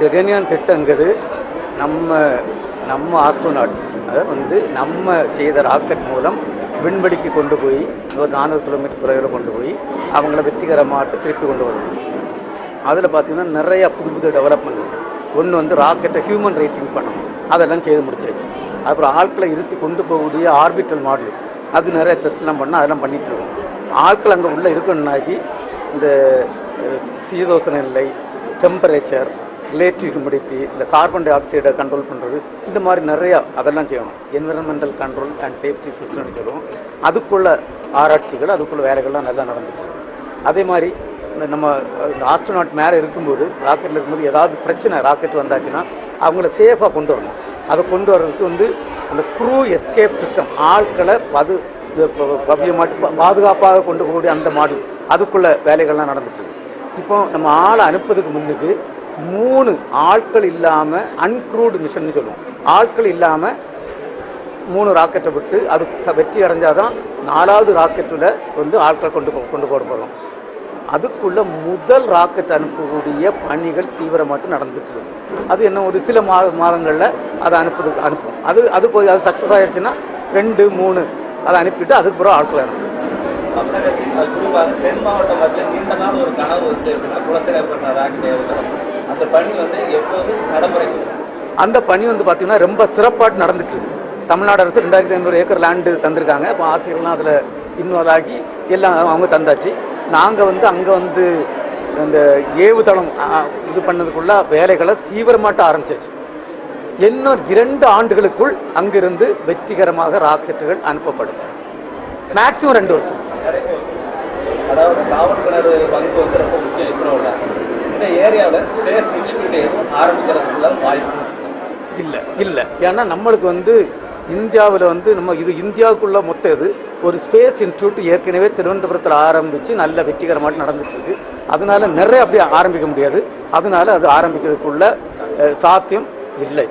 ககன்யான் திட்டங்கிறது நம்ம நம்ம ஆஸ்ட்ரோநாட் அதை வந்து நம்ம செய்த ராக்கெட் மூலம் விண்வெளிக்கு கொண்டு போய் ஒரு நானூறு கிலோமீட்டர் தொலைவில் கொண்டு போய் அவங்கள வெற்றிகரமாக திருப்பி கொண்டு வரணும் அதில் பார்த்தீங்கன்னா நிறையா புது புது டெவலப்மெண்ட் ஒன்று வந்து ராக்கெட்டை ஹியூமன் ரேட்டிங் பண்ணணும். அதெல்லாம் செய்து முடிச்சாச்சு. அப்புறம் ஆட்களை இருத்தி கொண்டு போகக்கூடிய ஆர்பிட்டல் மாடல் அது நிறைய டெஸ்ட்லாம் பண்ணால் அதெல்லாம் பண்ணிகிட்டு இருக்கோம். ஆட்கள் அங்கே உள்ளே இருக்கணுன்னாக்கி இந்த சீதோசன நிலை டெம்பரேச்சர் ரிலேட்டிவ் ஹியூமிடிட்டி இந்த கார்பன் டை ஆக்சைடை கண்ட்ரோல் பண்ணுறது இந்த மாதிரி நிறையா அதெல்லாம் செய்யணும். என்விரான்மெண்டல் கண்ட்ரோல் அண்ட் சேஃப்டி சிஸ்டம்னு சொல்லுவோம். அதுக்குள்ள ஆராய்ச்சிகள் அதுக்குள்ள வேலைகள்லாம் நல்லா நடந்துச்சு. அதே மாதிரி இந்த நம்ம ஆஸ்ட்ரோநாட் மேலே இருக்கும்போது ராக்கெட்டில் இருக்கும்போது ஏதாவது பிரச்சனை ராக்கெட் வந்தாச்சுன்னா அவங்கள சேஃபாக கொண்டு வரணும். அதை கொண்டு வர்றதுக்கு வந்து அந்த குரூ எஸ்கேப் சிஸ்டம் ஆட்களை பது பவ்யமாட்டு பாதுகாப்பாக கொண்டு போகக்கூடிய அந்த மாடல் அதுக்குள்ள வேலைகள்லாம் நடந்துட்டு இருக்கு இப்போ நம்ம ஆளை அனுப்புறதுக்கு முன்னுக்கு மூணு ஆட்கள் இல்லாமல் அன்க்ரூடு மிஷன் சொல்லுவோம். ஆட்கள் இல்லாமல் மூணு ராக்கெட்டை விட்டு அது ச- வெற்றி அடைஞ்சாதான் நாலாவது ராக்கெட்டில் வந்து ஆட்களை கொண்டு கொண்டு போட போகிறோம் அதுக்குள்ள முதல் ராக்கெட் அனுப்பக்கூடிய பணிகள் தீவிரமாட்டு நடந்துட்டு இருக்கு. அது என்ன ஒரு சில மா மாதங்களில் அதை அனுப்புறதுக்கு அனுப்பும் அது அது போய் அது சக்ஸஸ் ஆயிடுச்சுன்னா ரெண்டு மூணு அதை அனுப்பிட்டு அதுக்கு பிறகு ஆட்களை அனுப்பும் தமிழகத்தில் குறிப்பாக தென் மாவட்டம் நீண்ட நாள் ஒரு கனவு வந்து எப்படின்னா ராக்கெட் அந்த பணி வந்து எப்போது வரும்? அந்த பணி வந்து பார்த்தீங்கன்னா ரொம்ப சிறப்பாட்டு நடந்துட்டு தமிழ்நாடு அரசு ரெண்டாயிரத்தி ஐநூறு ஏக்கர் லேண்டு தந்திருக்காங்க. இப்போ ஆசிரியர்லாம் அதில் இன்வால்வ் ஆகி எல்லாம் அவங்க தந்தாச்சு. நாங்கள் வந்து அங்கே வந்து இந்த ஏவுதளம் இது பண்ணதுக்குள்ள வேலைகளை தீவிரமாட்ட ஆரம்பிச்சாச்சு. இன்னும் இரண்டு ஆண்டுகளுக்குள் அங்கிருந்து வெற்றிகரமாக ராக்கெட்டுகள் அனுப்பப்படும். மேக்ஸிமம் ரெண்டு வருஷம். அதாவது காவல் கிணறு பங்கு வந்து ரொம்ப முக்கியம் இஸ்ரோவில் இந்த ஏரியாவில் ஸ்பேஸ் இன்ஸ்டியூட் ஆரம்பிக்கிறதுக்குள்ள வாய்ப்பு இல்லை இல்லை. ஏன்னா நம்மளுக்கு வந்து இந்தியாவில் வந்து நம்ம இது இந்தியாவுக்குள்ள மொத்த இது ஒரு ஸ்பேஸ் இன்ஸ்டியூட் ஏற்கனவே திருவனந்தபுரத்தில் ஆரம்பித்து நல்ல வெற்றிகரமாக நடந்துட்டு இருக்கு அதனால நிறைய அப்படியே ஆரம்பிக்க முடியாது. அதனால அது ஆரம்பிக்கிறதுக்குள்ள சாத்தியம் இல்லை.